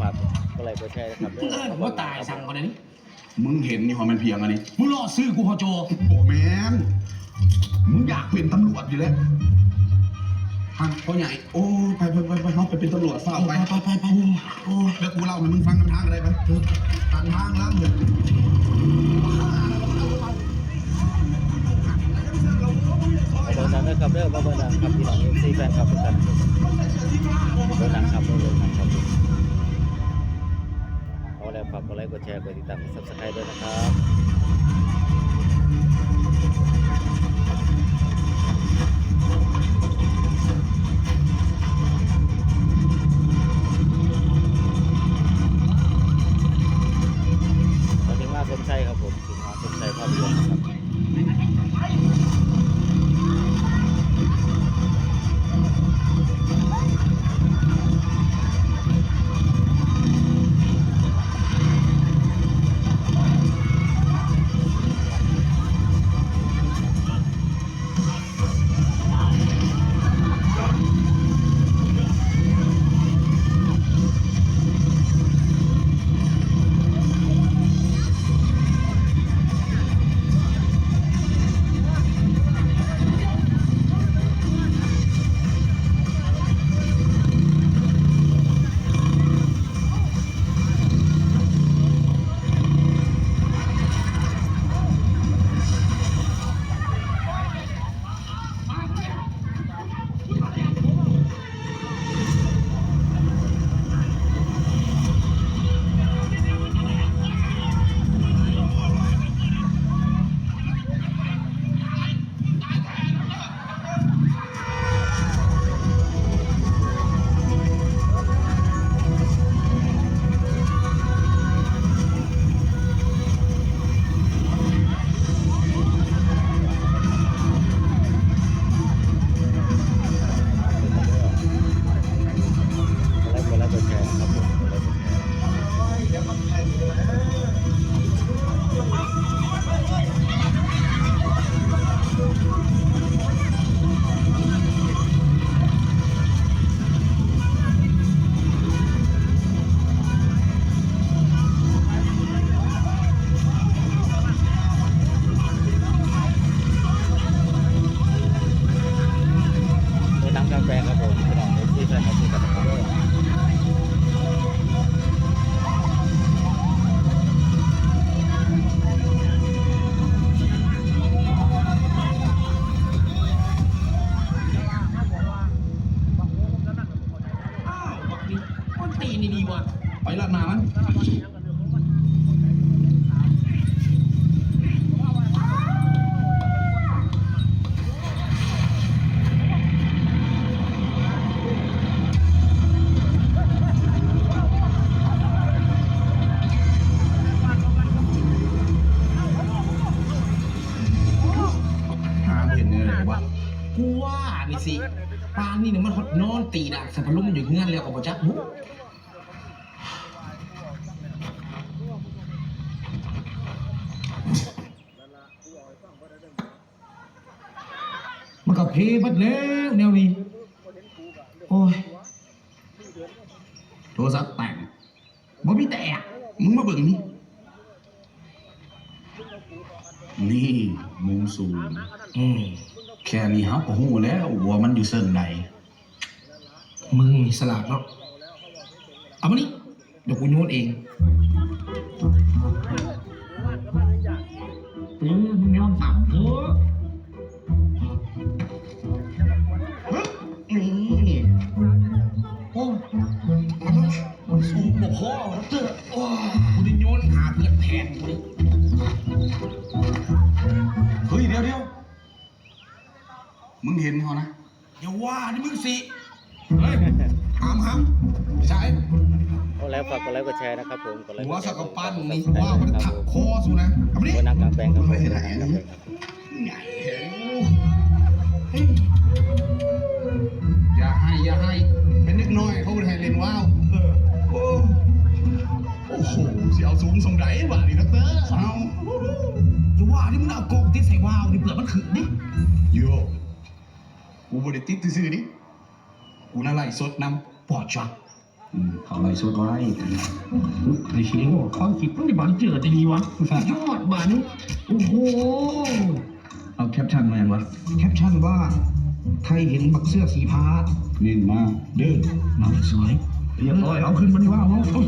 ฝากก็ไลค์กดแชร์นะครับมึงเอิญว่าตายสั่งมาเลยนี่มึงเห็นนี่หอมันเพียงอันนี้มึงรอซื้อกูพอโจโอ้แมนมึงอยากเป็นตำรวจอยู่แล้วฮะพ่อใหญ่โอ้ไปไปไปไปเขาไปเป็นตำรวจเฝ้าไปไปไปไปโอ้แล้วกูเล่าให้มึงฟังกันทางอะไรไปทางทางล่างเลยเดินทางด้วยครับเด้อมาเดินทางครับพี่น้องเอฟซีแฟนคลับทุกท่านเดินทางครับเดินทาง ไลค์ กดแชร์ กดติดตามกดซับสไครต์ด้วยนะครับ ตีนี่ดีว่ะไปละนามันหาเห็นเนี่ยเลยวะกูว่านี่สิปานนี่เนี่ยมันหดนอนตีดักสัพพะลุมอยู่เงื่อนแล้วกับบ่จักหู มันก็เพบัดแล้วแนวนี้ โอ้ย โทรศัพท์แต่งบ่มีแต่อะมึงมาเบิ่งนี่นี่มุมสูงอืมแค่นี้ครับก็หูแล้วว่ามันอยู่เส้นใดมึงนี่สลาดเนาะเอามานี่เดี๋ยวกูโยนเอง งเห็นเขานะอย่าว่านี่มึงสิเฮ้ยหามหามใช่เอาแล้วฝากกดไลค์กดแชร์นะครับผมกดไลค์หัวกดแชสักร์กะปั้นกดนี่ซับสไครว่าต์มันนะคถัรับกผมคอสูนะเอามานี่เดินทางกลางแปลงครับผมไม่ได้เดินทางกลางแปลงครับ กูบริติดซื่อๆดิกูน่าไล่สดนำปอดช็อตบอืมเขาไล่สดไว้ไอ้เชี่ยวเขาคิดว่าในบ้านเจอจะดีวะยอดบ้านโอ้โหเอาแคปชั่นมาอย่างวะแคปชั่นว่าใครเห็นบักเสื้อสีฟ้านี่มาเด้อน้องสวยเรียบร้อยเอาขึ้นมาดีว่าเอาเอาเอา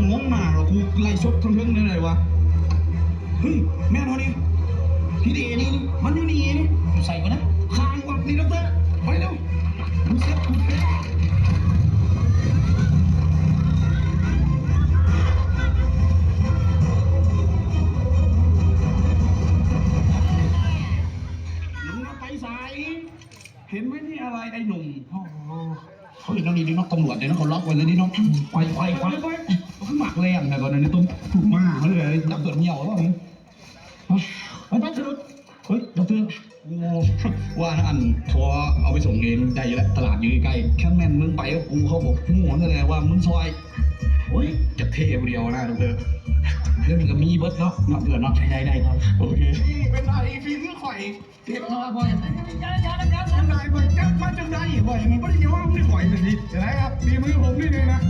กูงงมากหรอกูไล่ชดทั้งเรื่องเลยวะเฮ้ยแม่นอนนี่พี่เดนี่นี่มันอยู่นี่นี่ใส่ก่อนนะคางว่ะนี่ดรไปเร็วมึงเซ็ตมึงเซ็ตเห็นไหมนี่อะไรไอ้หนุ่มโอ้โหเขาเห็นตรงนี้นี่น้องตำรวจเนี่ยน้องเขาล็อกไว้เลยนี่น้องไปไปไป หมักแรงนะก่อนนะนี่ตุ้มถูกมากเลยดับตัวเหนียวว่ามึงไปไปสะดุดเฮ้ยดับตัวว่านะอันพอเอาไปส่งเองได้อยู่แล้วตลาดอยู่ใกล้แค่แม่นมึงไปกูกูเขาบอกหัวนั่นแหละว่ามึงซอยโอ้ยจะเทเดียวนะดับตัวเรื่องมันก็มีเบิร์ดเนาะเนาะเดือนเนาะได้ได้ครับโอเคเป็นไรฟีมือข่อยเทียบเนาะพ่อจังได้บ่จังมาจังได้บ่อย่างนี้บ่ได้ยอมไม่ข่อยเลยดิจะได้ครับมีมือผมนี่เลยนะ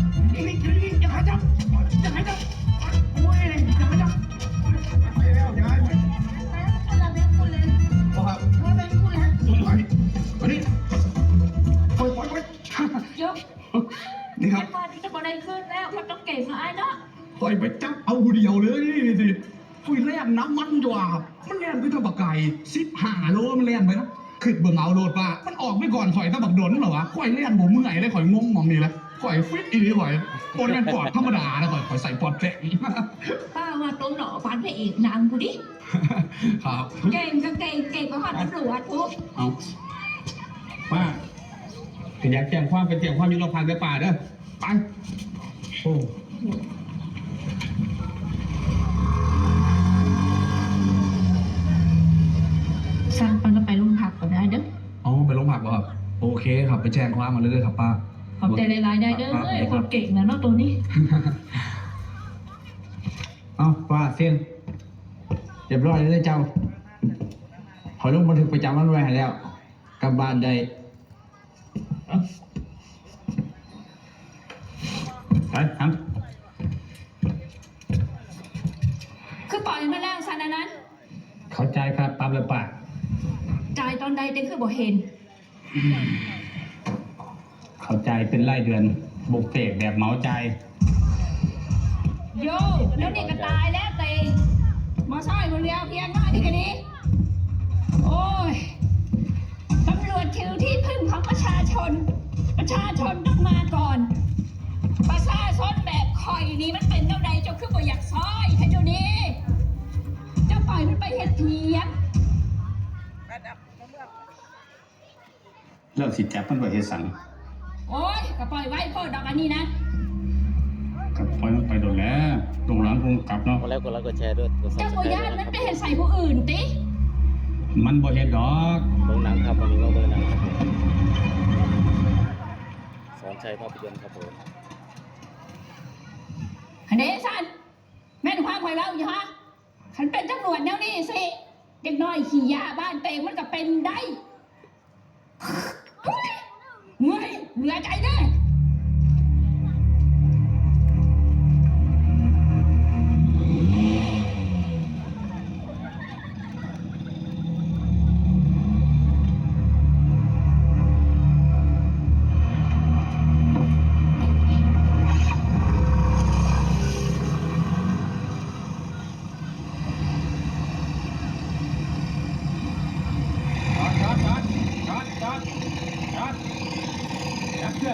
นน้ำมันจวบมันแล่นไปทางบักไก่สิบห้าโลมันแล่นไปนะขึ้นเบิ่งเอาโดดป่ะมันออกไปก่อนข่อยตะบักดนเหรอวะข่อยเล่นบ่เมื่อยเลยข่อยงงมองนี่แหละข่อยฟิตอีนี่ข่อยบนแม่นปอดธรรมดานะข่อยข่อยใส่ปอดแฝงป้าว่าตรงหนอฟันพระเอกนางกูดิครับเก่งก็เก่งเก่งกว่าหอตำรวจปุ๊บเอาป้าขยันแจ้งความเป็นแจ้งความยุโรพันธ์ในป่าเด้อไปโอ้ สั่งปันก็ไปโรงพักก็ได้เด้อเอาไปลงผักบ่ครับโอเคครับไปแจ้งความมาเลยๆครับป้าขอบใจหลายๆได้เด้อเอ้ยคนเก่งนะเนาะตัวนี้ เอาว่าเส้นเรียบร้อยเลยเจ้า ขอลงบันทึกประจำวันไว้ให้แล้วกลับบ้านได้เอาไปครับคือปล่อยมาแล้วสันอันนั้น เข้าใจครับตามเลยปาก จ่ายตอนใดแต่คือบ่เห็น เข้าใจเป็นรายเดือนบุกเสกแบบเหมาใจโยแล้วนี่ก็ตายแล้วเตงมาใช่คนเดียวเพียงน้อยนี่ก็ดีโอ้ยตำรวจคือที่พึ่งของประชาชน ประชาชนต้องมาก่อน ประชาชนแบบคอยนี่มันเป็นเท่าใดเจ้าคือบ่อยากซอยให้เดี๋ยวนี้ เจ้าปล่อยมันไปเฮ็ดเพียง เลิกสิจับมันไปเฮ็ดสังโอ้ยก็ปล่อยไว้พ่อดอกอันนี้นะกับปล่อยมันไปโดนแล้วตรงหลังคงกลับเนาะ กดไลค์กดไลค์กดแชร์ด้วยกดซับเจ้าสบ่ไครย่านต์ด้มัวนยไปนะครับเฮ็ดใส่ผู้อื่นติมันบ่เฮ็ดดอกเบิ่งหนังครับวันนี้มาเบิ่งหนังครับผมสอนชัยภาพยนตร์ครับผมอันนี้สันแม่นความคอยเล่าอยู่ฮะฉันเป็นตำรวจแนวนี้สิเด็กน้อยขี่ยาบ้านเตงมันก็เป็นได้เฮ้ยเมื่อย เหลือใจแน่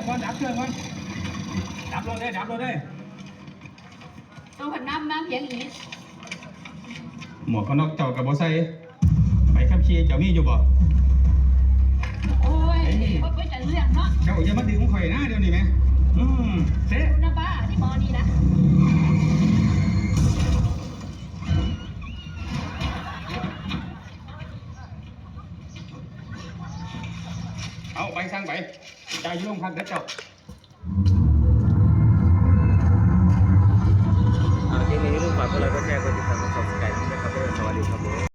ก่อนดับเครื่องก่อนดับรถได้ดับรถได้ตัวผัดน้ำน้ำเพียงอีกหมวกกันน็อกเจ้ากับบ่ใส่ไปขับขี่เจ้ามีอยู่บ่โอ้ยว่าไปแต่เรื่องเนาะเจ้าอย่ามาดึงข่อยนะเดี๋ยวนี้แม่อืมเซ่ดูนะบ้าที่หมอนี่นะเอาไปสั่งไป จยุ่งพันกระจกเอาทีนี้อย่าลืมฝากกดไลค์กดแชร์กดติดตามกด subscribe ด้วยครับเด้อสวัสดีครับผม